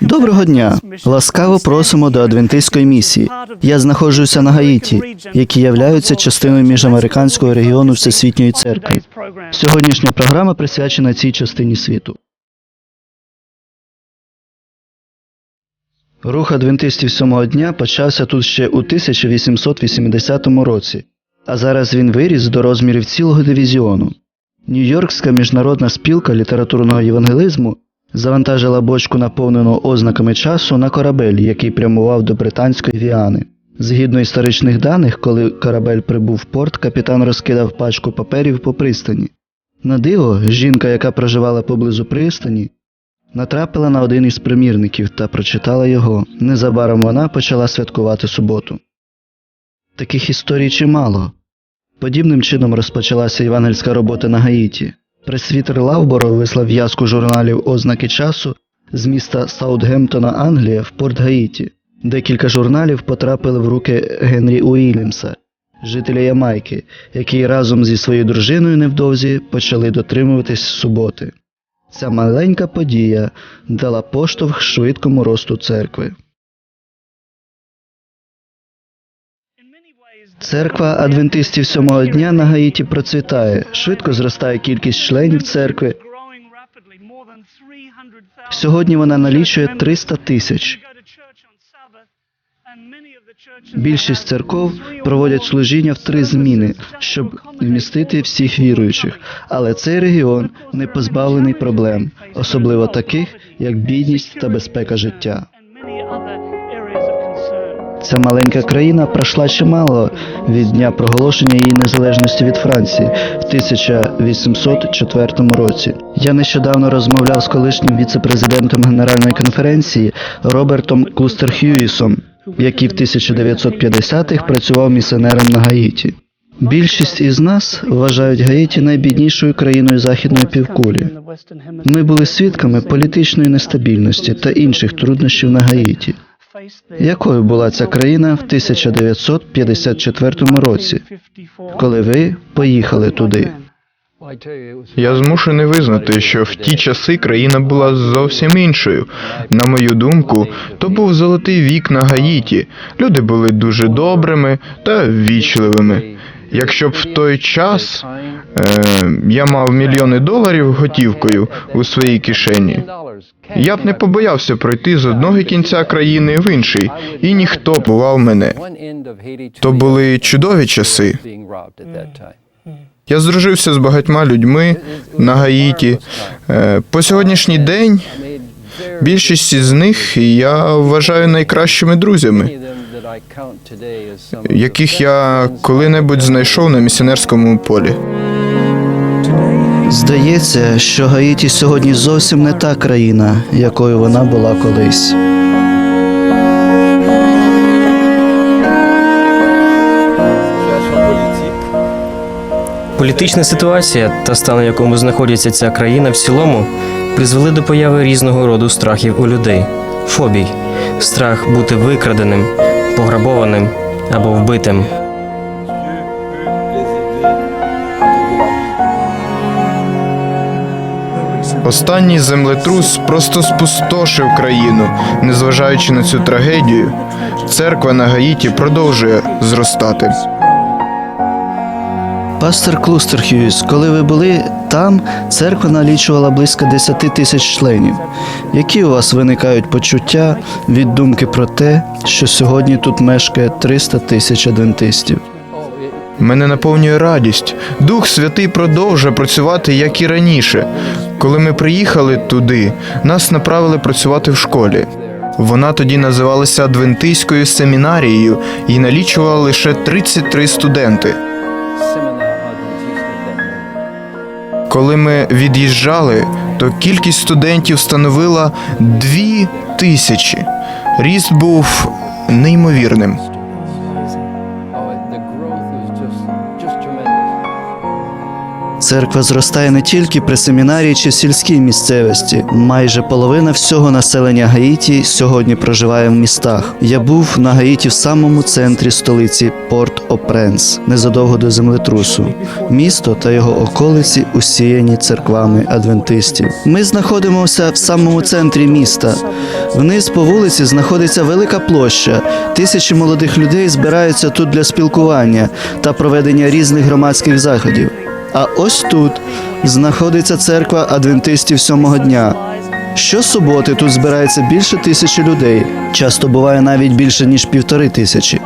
Доброго дня. Ласкаво просимо до адвентистської місії. Я знаходжуся на Гаїті, які являються частиною міжамериканського регіону Всесвітньої церкви. Сьогоднішня програма присвячена цій частині світу. Рух адвентистів сьомого дня почався тут ще у 1880 році, а зараз він виріс до розмірів цілого дивізіону. Нью-Йоркська міжнародна спілка літературного євангелізму завантажила бочку, наповнену ознаками часу, на корабель, який прямував до британської Віани. Згідно історичних даних, коли корабель прибув в порт, капітан розкидав пачку паперів по пристані. На диво, жінка, яка проживала поблизу пристані, натрапила на один із примірників та прочитала його. Незабаром вона почала святкувати суботу. Таких історій чимало. Подібним чином розпочалася євангельська робота на Гаїті. Пресвітер Лавборо вислав в'язку журналів Ознаки часу з міста Саутгемптона, Англія, в порт Гаїті. Декілька журналів потрапили в руки Генрі Уільямса, жителя Ямайки, який разом зі своєю дружиною невдовзі почали дотримуватись суботи. Ця маленька подія дала поштовх швидкому росту церкви. Церква адвентистів сьомого дня на Гаїті процвітає. Швидко зростає кількість членів церкви. Сьогодні вона налічує 300 тисяч. Більшість церков проводять служіння в три зміни, щоб вмістити всіх віруючих. Але цей регіон не позбавлений проблем, особливо таких, як бідність та безпека життя. Ця маленька країна пройшла чимало від дня проголошення її незалежності від Франції в 1804 році. Я нещодавно розмовляв з колишнім віце-президентом Генеральної конференції Робертом Кустер Хьюісом, який в 1950-х працював місіонером на Гаїті. Більшість із нас вважають Гаїті найбіднішою країною західної півкулі. Ми були свідками політичної нестабільності та інших труднощів на Гаїті. Якою була ця країна в 1954 році, коли ви поїхали туди? Я змушений визнати, що в ті часи країна була зовсім іншою. На мою думку, то був золотий вік на Гаїті. Люди були дуже добрими та ввічливими. Якщо б в той час е, я мав мільйони доларів готівкою у своїй кишені, я б не побоявся пройти з одного кінця країни в інший, і ніхто бував мене. То були чудові часи. Я здружився з багатьма людьми на Гаїті. Е, По сьогоднішній день більшість із них я вважаю найкращими друзями, яких я коли-небудь знайшов на місіонерському полі. Здається, що Гаїті сьогодні зовсім не та країна, якою вона була колись. Політична ситуація та стан, в якому знаходиться ця країна в цілому, призвели до появи різного роду страхів у людей: фобій, страх бути викраденим, пограбованим або вбитим. Останній землетрус просто спустошив країну, незважаючи на цю трагедію. Церква на Гаїті продовжує зростати. Пастор Клустер Хьюіс, коли ви були там, церква налічувала близько 10 тисяч членів. Які у вас виникають почуття від думки про те, що сьогодні тут мешкає 300 тисяч адвентистів? Мене наповнює радість. Дух Святий продовжує працювати, як і раніше. Коли ми приїхали туди, нас направили працювати в школі. Вона тоді називалася Адвентистською семінарією і налічувала лише 33 студенти. Коли ми від'їжджали, то кількість студентів становила дві тисячі. Ріст був неймовірним. Церква зростає не тільки при семінарії чи сільській місцевості. Майже половина всього населення Гаїті сьогодні проживає в містах. Я був на Гаїті в самому центрі столиці Порт-О-Пренс, незадовго до землетрусу. Місто та його околиці усіяні церквами адвентистів. Ми знаходимося в самому центрі міста. Вниз по вулиці знаходиться велика площа. Тисячі молодих людей збираються тут для спілкування та проведення різних громадських заходів. А ось тут знаходиться церква адвентистів сьомого дня. Щосуботи тут збирається більше тисячі людей. Часто буває навіть більше ніж півтори тисячі.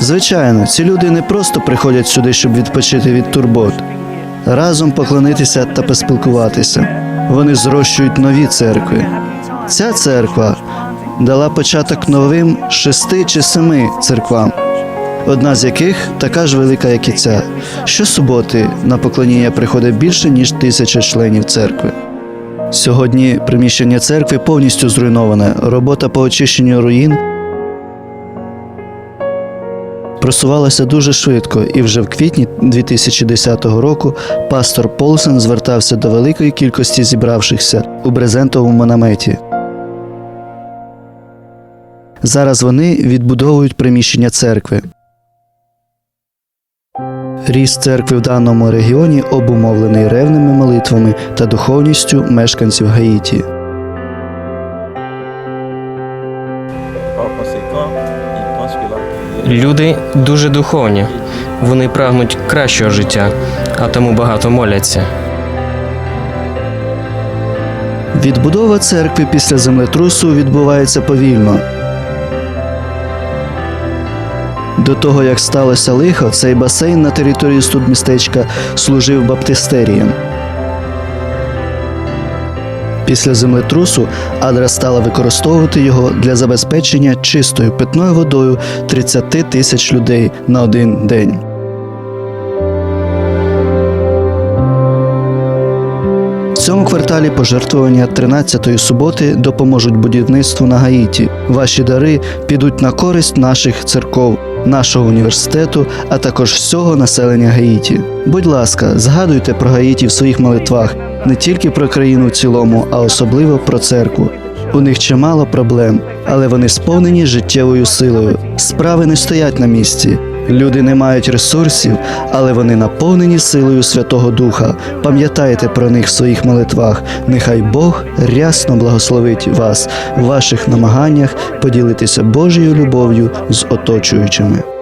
Звичайно, ці люди не просто приходять сюди, щоб відпочити від турбот, разом поклонитися та поспілкуватися. Вони зрощують нові церкви. Ця церква дала початок новим шести чи семи церквам, одна з яких така ж велика, як і ця. Щосуботи на поклоніння приходить більше ніж тисяча членів церкви. Сьогодні приміщення церкви повністю зруйноване. Робота по очищенню руїн просувалася дуже швидко, і вже в квітні 2010 року пастор Полсен звертався до великої кількості зібравшихся у брезентовому наметі. Зараз вони відбудовують приміщення церкви. Ріст церкви в даному регіоні обумовлений ревними молитвами та духовністю мешканців Гаїті. Люди дуже духовні, вони прагнуть кращого життя, а тому багато моляться. Відбудова церкви після землетрусу відбувається повільно. До того, як сталося лихо, цей басейн на території студмістечка служив баптистерієм. Після землетрусу Адра стала використовувати його для забезпечення чистою питною водою 30 тисяч людей на один день. В цьому кварталі пожертвування 13-ї суботи допоможуть будівництву на Гаїті. Ваші дари підуть на користь наших церков, нашого університету, а також всього населення Гаїті. Будь ласка, згадуйте про Гаїті в своїх молитвах не тільки про країну в цілому, а особливо про церкву. У них чимало проблем, але вони сповнені життєвою силою. Справи не стоять на місці. Люди не мають ресурсів, але вони наповнені силою Святого Духа. Пам'ятайте про них в своїх молитвах. Нехай Бог рясно благословить вас в ваших намаганнях поділитися Божою любов'ю з оточуючими.